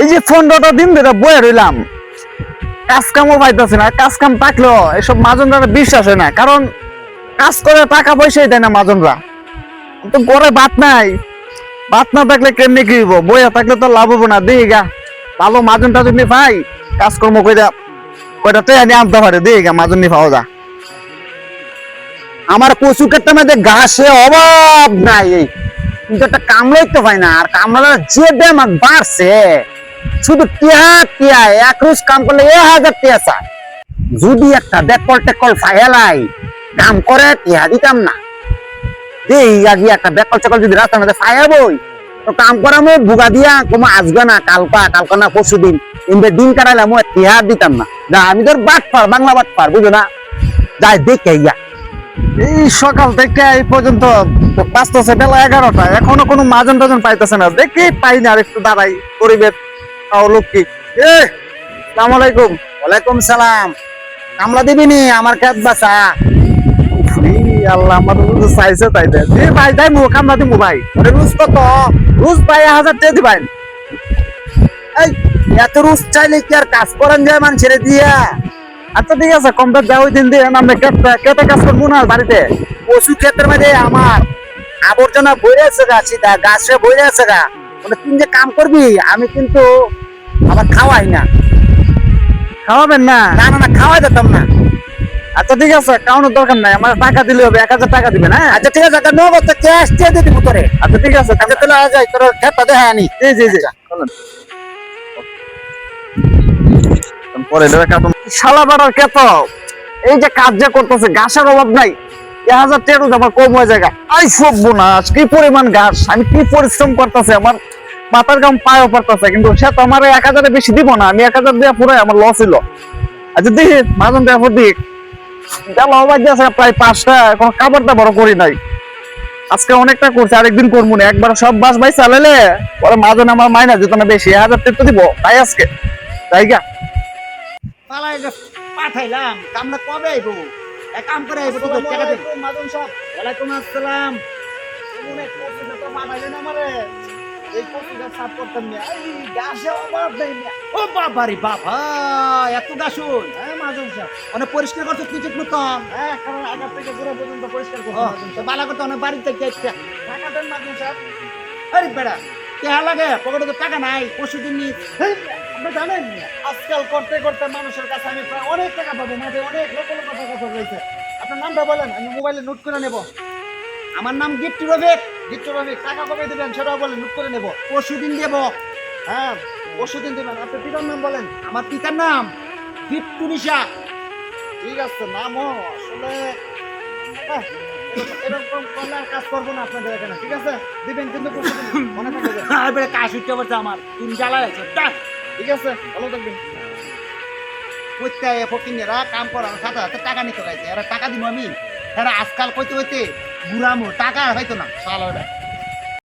এই যে পনেরোটা দিন ধরে বয়ে রইলাম। কাজ কামও পাইতেছে না, কাজ কাম থাকলেও এসব মাজনরা বিশ্বাস হয় না, কারণ কাজ করে টাকা পয়সাই দেয় না মাজনরা। তো ঘরে ভাত নাই, ভাত না থাকলে কেমনি কি হইব? বইয়া থাকলে তো লাভ হব না, দিই গা। ভালো মাজন নি পাই, কাজকর্ম কইরা কয়টা তো এনে আনতে পারে, দিই গা মাজন নি পাওয়া যা আমার কচু ক্ষেত্রের মধ্যে ঘাসে অভাব নাই, এই। কিন্তু একটা কামড়াই তো পাই না, আর কামড়া যে আর বাড়ছে। শুধু টিয়া টিয়া, এক রোজ কাম করলে এক হাজার টিয়া চায় যদি একটা বেকল টেকল ফাইলাই কাম করে, টিয়া দিতাম না। দেই আগে একটা বেকল যদি রাস্তার মধ্যে তো কাম করামো বুগা দিয়া আসবে না, কালকা কালকা না পরশু দিন। ইনবে দিন টিয়া দিতাম না। আমি বাট পার বাংলা বাট পার বুঝো না? যাই দেখে ইয়া এই সকাল থেকে এই পর্যন্ত বাঁচতেছে বেলা এগারোটা, এখনও কোনো মাজন টাজন পাইতেছে না। দেখি পাই না আর একটু দাঁড়াই, পরিবেশ। এ সালাম আলাইকুম। ওয়ালাইকুম সালাম। কামলা দিবি নি? আমার খেত বাসা আল্লাহ আমার চাইছে তাই দে ভাই তাই মু কামলা দিমু ভাই। রুজ কত রোজ ভাই হাজার টাকা দিবাই এই এত রুজ চাইলে কি আর কাজ করেন যায় মানুষের দিয়া? আচ্ছা ঠিক আছে কমপ্লিট দেওয়া দিন দিয়ে। আমরা কেটে কাজ করব না বাড়িতে। পশু ক্ষেত্রের মধ্যে আমার আবর্জনা বইরে আছে গা সিধা। গাছে বইরে আছে গা। মানে তুই যে কাম করবি আমি কিন্তু আমার খাওয়াই না। খাওয়াবেন না? না না না খাওয়াই দিতাম না। আচ্ছা ঠিক আছে কাউনের দরকার নাই। আমার টাকা দিলে হবে এক হাজার টাকা দিবেন হ্যাঁ? আচ্ছা ঠিক আছে একটা নগদ ক্যাশ দিয়ে দিয়ে দিব তোরে। আচ্ছা ঠিক আছে আচ্ছা তাহলে যাই তোর খেতটা দেখা আনি। জি জি জি। চলেন। পরে দেবে শালা বাড়ার কেত এই যে কাজ যে করতেছে ঘাসের অভাব নাই। এক হাজার টেরো আমার কম হয়ে যায় আই সব বোনাস কি পরিমাণ ঘাস আমি কি পরিশ্রম করতেছে আমার? মাথার গাম অফার পড়তেছে কিন্তু সে তো আমার এক হাজারে বেশি দিব না আমি এক হাজার দেওয়া পুরাই আমার লস ছিল আচ্ছা দেখি মাজন দেওয়া পর দিক গেল আছে প্রায় পাঁচটা এখন খাবার দাবার করি নাই। আজকে অনেকটা করছে আরেকদিন করব না একবার সব বাস ভাই চালালে পরে মাজন আমার মাইনা যেত না বেশি হাজার টের দিব তাই আজকে। তাই গা। পাঠাইলাম কামলা কবে আইব? এক কাম করে আইব টাকা দেব মাদন সাহেব। ওয়ালাইকুম আসসালাম। তো আমারে। এই সাফ করতাম না। এই গাছে অভাব নাই না। ও বাবা রে বাবা এত গাছুন হ্যাঁ মাদন সাহেব। অনেক পরিষ্কার করছ তুই ঠিক হ্যাঁ কারণ আগা থেকে পুরো পর্যন্ত পরিষ্কার করছ বালা করতে অনেক বাড়িতে গেছে টাকা দেন মাদন সাহেব। আরে বেড়া টাকা লাগে? পকেটে তো টাকা নাই আপনি জানেন আজকাল করতে করতে মানুষের কাছে আমি প্রায় অনেক টাকা পাবো মাঝে অনেক লক্ষ টাকা খরচ হয়েছে আপনার নামটা বলেন আমি মোবাইলে নোট করে নেব। আমার নাম গিট্টু রবিক। রবিক টাকা কবে দেবেন সেটাও বলেন নোট করে নেব। পরশু দিন দেব হ্যাঁ পরশু দিন দেবেন। আপনার পিতার নাম বলেন? আমার পিতার নাম নিশা। ঠিক আছে নামও আসলে হ্যাঁ, এরকম- এরকম করলে আর কাজ করব না আপনাদের এখানে ঠিক আছে? দিবেন কিন্তু মনে থাকবে কাজ উঠতে পারছে আমার জ্বালায় আছে টাক। ঠিক আছে ভালো থাকবেন। কইতে ফকিনেরা কাম করার টাকা নিতে চাইছে। এরা টাকা দিব আমি। এরা আজকাল কইতে কইতে বুড়ামো টাকা হয়তো না। সাল